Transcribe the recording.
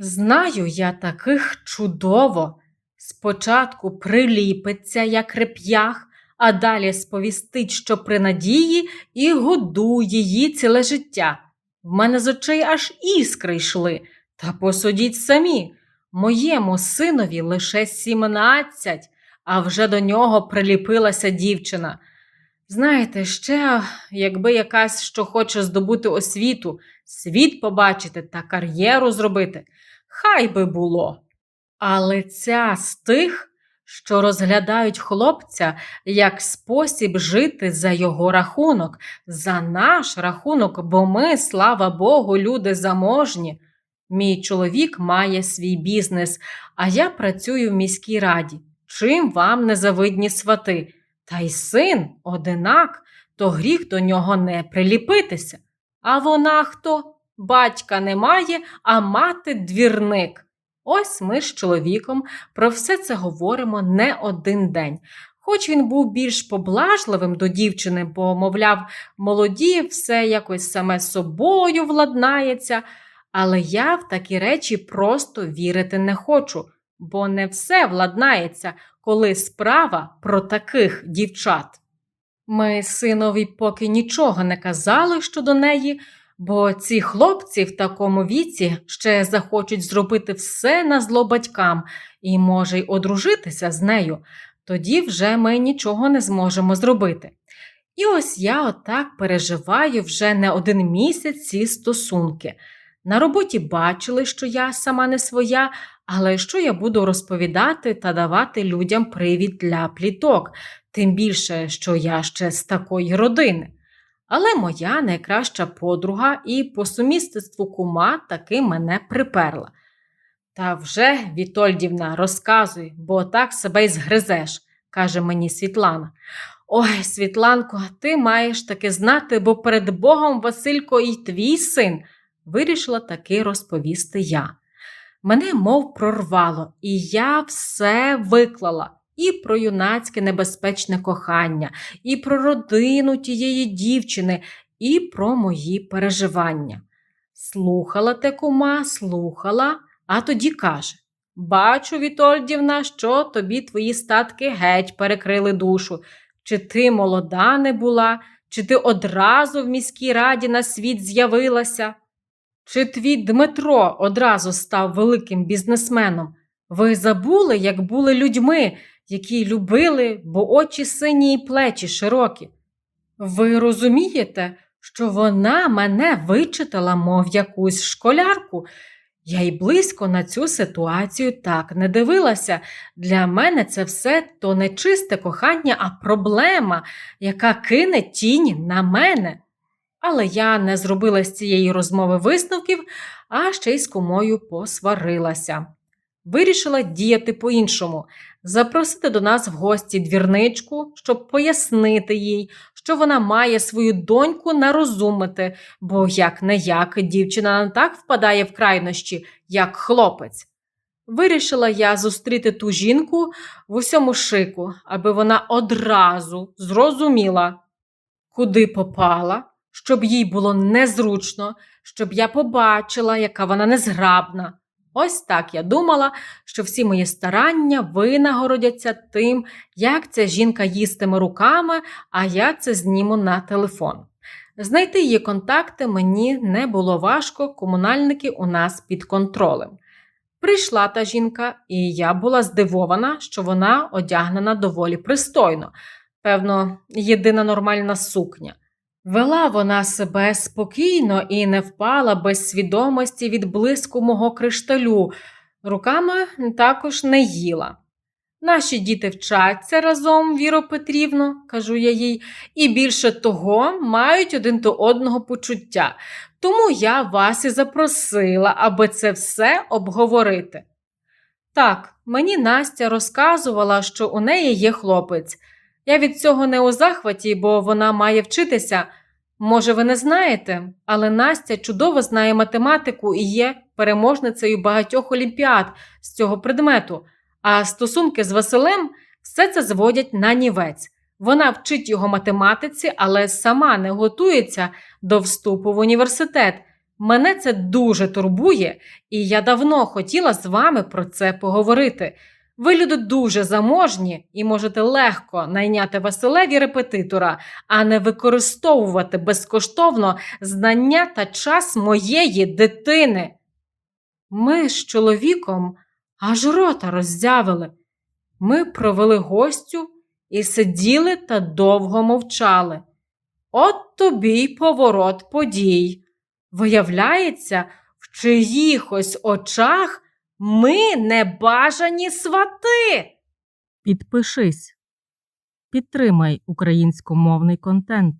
Знаю я таких чудово. Спочатку приліпиться, як реп'ях, а далі сповістить, що при надії, і годує її ціле життя. В мене з очей аж іскри йшли. Та посудіть самі. Моєму синові лише сімнадцять, а вже до нього приліпилася дівчина. Знаєте, ще, якби якась, що хоче здобути освіту, світ побачити та кар'єру зробити, хай би було. Але ця з тих, що розглядають хлопця як спосіб жити за його рахунок, за наш рахунок, бо ми, слава Богу, люди заможні. Мій чоловік має свій бізнес, а я працюю в міській раді. Чим вам не завидні свати? Та й син одинак, то гріх до нього не приліпитися. А вона хто? Батька немає, а мати двірник. Ось ми з чоловіком про все це говоримо не один день. Хоч він був більш поблажливим до дівчини, бо, мовляв, молоді, все якось саме собою владнається, але я в такі речі просто вірити не хочу, бо не все владнається, коли справа про таких дівчат. Ми синові поки нічого не казали щодо неї, бо ці хлопці в такому віці ще захочуть зробити все на зло батькам і, може, й одружитися з нею, тоді вже ми нічого не зможемо зробити. І ось я отак переживаю вже не один місяць ці стосунки. На роботі бачили, що я сама не своя, але що я буду розповідати та давати людям привід для пліток, тим більше, що я ще з такої родини. Але моя найкраща подруга і по сумісництву кума таки мене приперла. Та вже, Вітольдівна, розказуй, бо так себе й згризеш, каже мені Світлана. Ой, Світланко, ти маєш таки знати, бо перед Богом Василько і твій син, вирішила таки розповісти я. Мене мов прорвало, і я все виклала. І про юнацьке небезпечне кохання, і про родину тієї дівчини, і про мої переживання. Слухала те кума, слухала, а тоді каже: Бачу, Вітольдівна, що тобі твої статки геть перекрили душу. Чи ти молода не була, чи ти одразу в міській раді на світ з'явилася? Чи твій Дмитро одразу став великим бізнесменом? Ви забули, як були людьми, які любили, бо очі сині і плечі широкі. Ви розумієте, що вона мене вичитала, мов якусь школярку. Я й близько на цю ситуацію так не дивилася. Для мене це все то не чисте кохання, а проблема, яка кине тінь на мене. Але я не зробила з цієї розмови висновків, а ще й з кумою посварилася. Вирішила діяти по-іншому, запросити до нас в гості двірничку, щоб пояснити їй, що вона має свою доньку нарозумити, бо як не як дівчина не так впадає в крайнощі, як хлопець. Вирішила я зустріти ту жінку в усьому шику, аби вона одразу зрозуміла, куди попала, щоб їй було незручно, щоб я побачила, яка вона незграбна. Ось так я думала, що всі мої старання винагородяться тим, як ця жінка їстиме руками, а я це зніму на телефон. Знайти її контакти мені не було важко, комунальники у нас під контролем. Прийшла та жінка, і я була здивована, що вона одягнена доволі пристойно, певно, єдина нормальна сукня. Вела вона себе спокійно і не впала без свідомості від блиску мого кришталю, руками також не їла. Наші діти вчаться разом, Віро Петрівно, кажу я їй, і більше того мають один до одного почуття. Тому я вас і запросила, аби це все обговорити. Так, мені Настя розказувала, що у неї є хлопець. Я від цього не у захваті, бо вона має вчитися. Може, ви не знаєте, але Настя чудово знає математику і є переможницею багатьох олімпіад з цього предмету, а стосунки з Василем все це зводять на нівець. Вона вчить його математиці, але сама не готується до вступу в університет. Мене це дуже турбує, і я давно хотіла з вами про це поговорити. Ви люди дуже заможні і можете легко найняти Василеві репетитора, а не використовувати безкоштовно знання та час моєї дитини. Ми з чоловіком аж рота роззявили. Ми провели гостю і сиділи та довго мовчали. От тобі й поворот подій. Виявляється, в чиїхось очах ми небажані свати. Підпишись. Підтримай українськомовний контент.